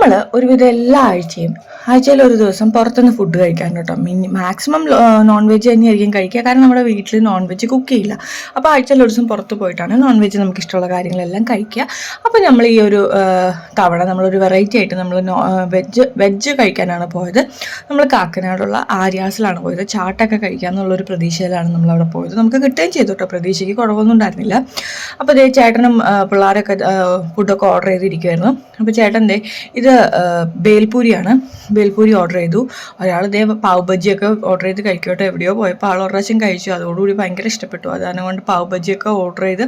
നമ്മൾ ഒരുവിധം എല്ലാ ആഴ്ചയും ആഴ്ചയിൽ ഒരു ദിവസം പുറത്തുനിന്ന് ഫുഡ് കഴിക്കാൻ കേട്ടോ. മിനി മാക്സിമം നോൺ വെജ് തന്നെയായിരിക്കും കഴിക്കുക. കാരണം നമ്മുടെ വീട്ടിൽ നോൺ വെജ് കുക്ക് ചെയ്യില്ല. അപ്പോൾ ആഴ്ചയിൽ ഒരു ദിവസം പുറത്ത് പോയിട്ടാണ് നോൺ വെജ് നമുക്ക് ഇഷ്ടമുള്ള കാര്യങ്ങളെല്ലാം കഴിക്കുക. അപ്പോൾ നമ്മൾ ഈ ഒരു തവണ നമ്മളൊരു വെറൈറ്റി ആയിട്ട് നമ്മൾ വെജ് വെജ് കഴിക്കാനാണ് പോയത്. നമ്മൾ കാക്കനാടുള്ള ആര്യാസിലാണ് പോയത്. ചാട്ടൊക്കെ കഴിക്കാമെന്നുള്ളൊരു പ്രതീക്ഷയിലാണ് നമ്മൾ അവിടെ പോയത്. നമുക്ക് കിട്ടുകയും ചെയ്തു കേട്ടോ. പ്രതീക്ഷയ്ക്ക് കുറവൊന്നും ഉണ്ടായിരുന്നില്ല. അപ്പോൾ ദേ ചേട്ടനും പിള്ളേരൊക്കെ ഫുഡൊക്കെ ഓർഡർ ചെയ്തിരിക്കുമായിരുന്നു അപ്പോൾ ചേട്ടൻ ദേ ഇത് ബേൽപൂരിയാണ്. ബേൽപൂരി ഓർഡർ ചെയ്തു. ഒരാൾ ഇതേ പാവ് ബജിയൊക്കെ ഓർഡർ ചെയ്ത് കഴിക്കോട്ടെ. എവിടെയോ പോയപ്പോൾ ആൾ ഒരു പ്രാവശ്യം കഴിച്ചു. അതോടുകൂടി ഭയങ്കര ഇഷ്ടപ്പെട്ടു. അതാണ് കൊണ്ട് പാവ് ബജിയൊക്കെ ഓർഡർ ചെയ്ത്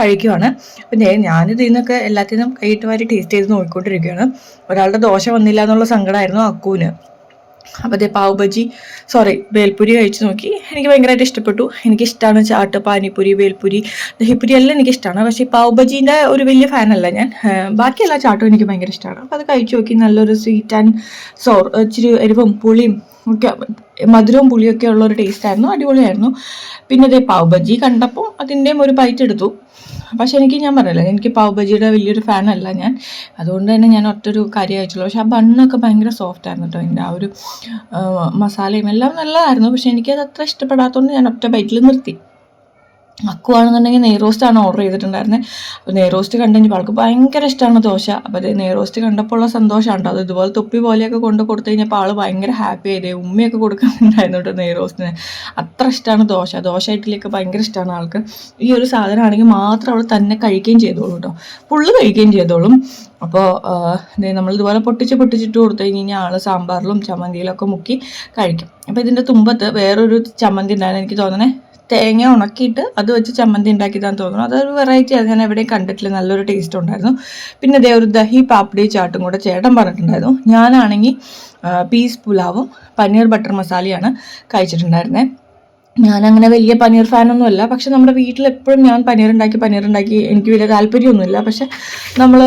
കഴിക്കുവാണ്. പിന്നെ ഞാനിതിൽ നിന്നൊക്കെ എല്ലാത്തിനും കൈയിട്ട് വാരി ടേസ്റ്റ് ചെയ്ത് നോക്കിക്കൊണ്ടിരിക്കുകയാണ്. ഒരാളുടെ ദോശ വന്നില്ല എന്നുള്ള സങ്കടമായിരുന്നു അക്കൂന് അപ്പോൾ അതേ പാവ് ബജി സോറി ബേൽപുരി കഴിച്ചു നോക്കി. എനിക്ക് ഭയങ്കരമായിട്ട് ഇഷ്ടപ്പെട്ടു. എനിക്ക് എനിക്കിഷ്ടമാണ് ചാട്ട് പാനിപ്പുരി ബേൽപുരി ദഹിപ്പുരി എല്ലാം എനിക്ക് ഇഷ്ടമാണ് പക്ഷേ പാവ് ബജീന്റെ ഒരു വലിയ ഫാനല്ല ഞാൻ. ബാക്കിയെല്ലാ ചാട്ടും എനിക്ക് ഭയങ്കര ഇഷ്ടമാണ് അപ്പോൾ അത് കഴിച്ചു നോക്കി. നല്ലൊരു സ്വീറ്റ് ആൻഡ് സോർ ഇച്ചിരി എരിവും പുളിയും ഒക്കെ മധുരവും പുളിയൊക്കെ ഉള്ള ഒരു ടേസ്റ്റ് ആയിരുന്നു. അടിപൊളിയായിരുന്നു. പിന്നെ അതേ പാവ് ബജി കണ്ടപ്പോൾ അതിന്റെയും ഒരു ബൈറ്റ് എടുത്തു. പക്ഷെ എനിക്ക് ഞാൻ പറയല്ലോ എനിക്ക് പാവ് ബജിയുടെ വലിയൊരു ഫാനല്ല ഞാൻ. അതുകൊണ്ട് തന്നെ ഞാൻ ഒറ്റൊരു അയച്ചുള്ളൂ പക്ഷെ ആ ബണ്ണൊക്കെ ഭയങ്കര സോഫ്റ്റ് ആയിരുന്നു കേട്ടോ അതിന്റെ ആ ഒരു മസാലയും എല്ലാം നല്ലതായിരുന്നു. പക്ഷെ എനിക്കത് അത്ര ഇഷ്ടപ്പെടാത്തതുകൊണ്ട് ഞാൻ ഒറ്റ ബൈറ്റിൽ നിർത്തി. അക്കു ആണെന്നുണ്ടെങ്കിൽ നെയ് റോസ്റ്റ് ആണ് ഓർഡർ ചെയ്തിട്ടുണ്ടായിരുന്നത് അപ്പോൾ നെയ് റോസ്റ്റ് കണ്ടു കഴിഞ്ഞപ്പോൾ ആൾക്ക് ഭയങ്കര ഇഷ്ടമാണ് ദോശ. അപ്പോൾ അത് നെയ് റോസ്റ്റ് കണ്ടപ്പോൾ ഉള്ള സന്തോഷമാണ് അത് ഇതുപോലെ തൊപ്പി പോലെയൊക്കെ കൊണ്ട് കൊടുത്തു കഴിഞ്ഞപ്പോൾ ആൾ ഭയങ്കര ഹാപ്പി ആയിരുന്നു ഉമ്മയൊക്കെ കൊടുക്കുന്നുണ്ടായിരുന്നു കേട്ടോ നെയ് റോസ്റ്റിന്. അത്ര ഇഷ്ടമാണ് ദോശ. ദോശ ഇഡ്ഡലിയൊക്കെ ഭയങ്കര ഇഷ്ടമാണ് ആൾക്ക്. ഈ ഒരു സാധനമാണെങ്കിൽ മാത്രം അവൾ തന്നെ കഴിക്കുകയും ചെയ്തോളൂ കേട്ടോ. ഫുള്ള് കഴിക്കുകയും ചെയ്തോളും. അപ്പോൾ നമ്മൾ ഇതുപോലെ പൊട്ടിച്ച് പൊട്ടിച്ചിട്ട് കൊടുത്തു കഴിഞ്ഞ് കഴിഞ്ഞാൽ ആൾ സാമ്പാറിലും ചമ്മന്തിയിലൊക്കെ മുക്കി കഴിക്കും. അപ്പോൾ ഇതിന്റെ തുമ്പത്ത് വേറൊരു ചമ്മന്തി ഉണ്ടായിരുന്നു. എനിക്ക് തോന്നണേ തേങ്ങ ഉണക്കിയിട്ട് അത് വെച്ച് ചമ്മന്തി ഉണ്ടാക്കിയതാന്ന് തോന്നുന്നു. അതൊരു വെറൈറ്റി അത് ഞാൻ എവിടെയും കണ്ടിട്ടില്ല. നല്ലൊരു ടേസ്റ്റ് ഉണ്ടായിരുന്നു. പിന്നെ ഇതേ ഒരു ദഹി പാപ്പടി ചാട്ടും കൂടെ ചേട്ടൻ പറഞ്ഞിട്ടുണ്ടായിരുന്നു. ഞാനാണെങ്കിൽ പീസ് പുലാവും പനീർ ബട്ടർ മസാലയാണ് കഴിച്ചിട്ടുണ്ടായിരുന്നത് ഞാനങ്ങനെ വലിയ പനീർ ഫാനൊന്നും അല്ല പക്ഷെ നമ്മുടെ വീട്ടിൽ എപ്പോഴും ഞാൻ പനീർ ഉണ്ടാക്കി പനീർ ഉണ്ടാക്കി എനിക്ക് വലിയ താല്പര്യമൊന്നുമില്ല. പക്ഷെ നമ്മൾ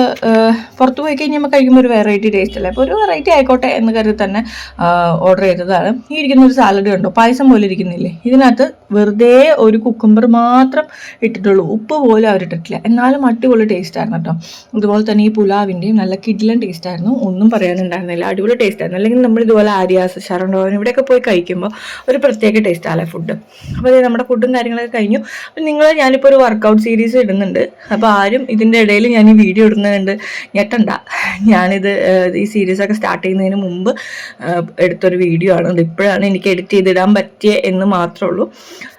പുറത്ത് പോയി കഴിഞ്ഞാൽ കഴിക്കുമ്പോൾ ഒരു വെറൈറ്റി ടേസ്റ്റ് അല്ലേ? അപ്പോൾ ഒരു വെറൈറ്റി ആയിക്കോട്ടെ എന്ന് കരുതി തന്നെ ഓർഡർ ചെയ്തതാണ്. ഈ ഇരിക്കുന്ന ഒരു സാലഡ് കണ്ടോ? പായസം പോലെ ഇരിക്കുന്നില്ലേ? ഇതിനകത്ത് വെറുതെ ഒരു കുക്കുംബർ മാത്രം ഇട്ടിട്ടുള്ളൂ. ഉപ്പ് പോലും അവരിട്ടിട്ടില്ല എന്നാലും അടിപൊളി ടേസ്റ്റ് ആയിരുന്നു കേട്ടോ. അതുപോലെ തന്നെ ഈ പുലാവിന്റെയും നല്ല കിഡിലൻ ടേസ്റ്റ് ആയിരുന്നു. ഒന്നും പറയാനുണ്ടായിരുന്നില്ല. അടിപൊളി ടേസ്റ്റ് ആയിരുന്നു. അല്ലെങ്കിൽ നമ്മൾ ഇതുപോലെ ആര്യാസ് ശരണ്ടോവൻ ഇവിടെയൊക്കെ പോയി കഴിക്കുമ്പോൾ ഒരു പ്രത്യേക ടേസ്റ്റ് ആണ് ഫുഡ് അപ്പോൾ ഇത് നമ്മുടെ ഫുഡും കാര്യങ്ങളൊക്കെ കഴിഞ്ഞു. അപ്പം നിങ്ങൾ ഞാനിപ്പോൾ ഒരു വർക്കൗട്ട് സീരീസ് ഇടുന്നുണ്ട്. അപ്പോൾ ആരും ഇതിന്റെ ഇടയിൽ ഞാൻ ഈ വീഡിയോ ഇടുന്നുണ്ട് ഞെട്ടണ്ട. ഞാനിത് ഈ സീരീസൊക്കെ സ്റ്റാർട്ട് ചെയ്യുന്നതിന് മുമ്പ് എടുത്തൊരു വീഡിയോ ആണ് അത് ഇപ്പോഴാണ് എനിക്ക് എഡിറ്റ് ചെയ്തിടാൻ പറ്റിയ എന്ന് മാത്രമേ ഉള്ളൂ.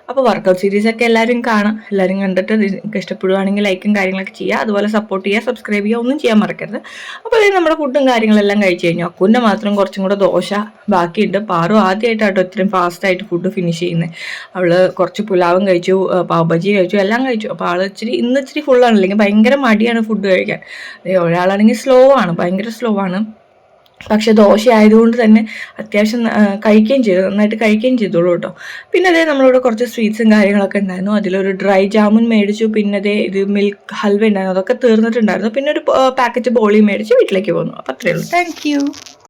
അപ്പോൾ വർക്കൗട്ട് സീരീസ് ഒക്കെ എല്ലാവരും കാണാം. എല്ലാവരും കണ്ടിട്ട് നിങ്ങൾക്ക് ഇഷ്ടപ്പെടുവാണെങ്കിൽ ലൈക്കും കാര്യങ്ങളൊക്കെ ചെയ്യുക. അതുപോലെ സപ്പോർട്ട് ചെയ്യുക സബ്സ്ക്രൈബ് ചെയ്യുക ഒന്നും ചെയ്യാൻ മറക്കരുത്. അപ്പോൾ അതായത് നമ്മുടെ ഫുഡും കാര്യങ്ങളെല്ലാം കഴിച്ചു കഴിഞ്ഞു. അക്കുന്റെ മാത്രം കുറച്ചും കൂടെ ദോശ ബാക്കിയുണ്ട്. പാറു ആദ്യമായിട്ടാട്ടോ ഇത്രയും ഫാസ്റ്റായിട്ട് ഫുഡ് ഫിനിഷ് ചെയ്യുന്നത് അവൾ കുറച്ച് പുലാവും കഴിച്ചു ആ, ബജി കഴിച്ചു എല്ലാം കഴിച്ചു. അപ്പോൾ ആൾ ഇച്ചിരി ഇന്ന് ഇച്ചിരി ഫുള്ളാണ് അല്ലെങ്കിൽ ഭയങ്കര മടിയാണ് ഫുഡ് കഴിക്കാൻ. ഒരാളാണെങ്കിൽ സ്ലോ ആണ് ഭയങ്കര സ്ലോ ആണ്. പക്ഷെ ദോശ ആയതുകൊണ്ട് തന്നെ അത്യാവശ്യം കഴിക്കുകയും ചെയ്തു. നന്നായിട്ട് കഴിക്കുകയും ചെയ്തോളൂ കേട്ടോ. പിന്നെ അതേ നമ്മളിവിടെ കുറച്ച് സ്വീറ്റ്സും കാര്യങ്ങളൊക്കെ ഉണ്ടായിരുന്നു. അതിലൊരു ഡ്രൈ ജാമുൻ മേടിച്ചു. പിന്നെ അതേ ഇത് മിൽക്ക് ഹൽവ ഉണ്ടായിരുന്നു. അതൊക്കെ തീർന്നിട്ടുണ്ടായിരുന്നു. പിന്നെ ഒരു പാക്കറ്റ് ബോളി മേടിച്ച് വീട്ടിലേക്ക് പോന്നു. അപ്പം അത്രയേ ഉള്ളൂ. താങ്ക്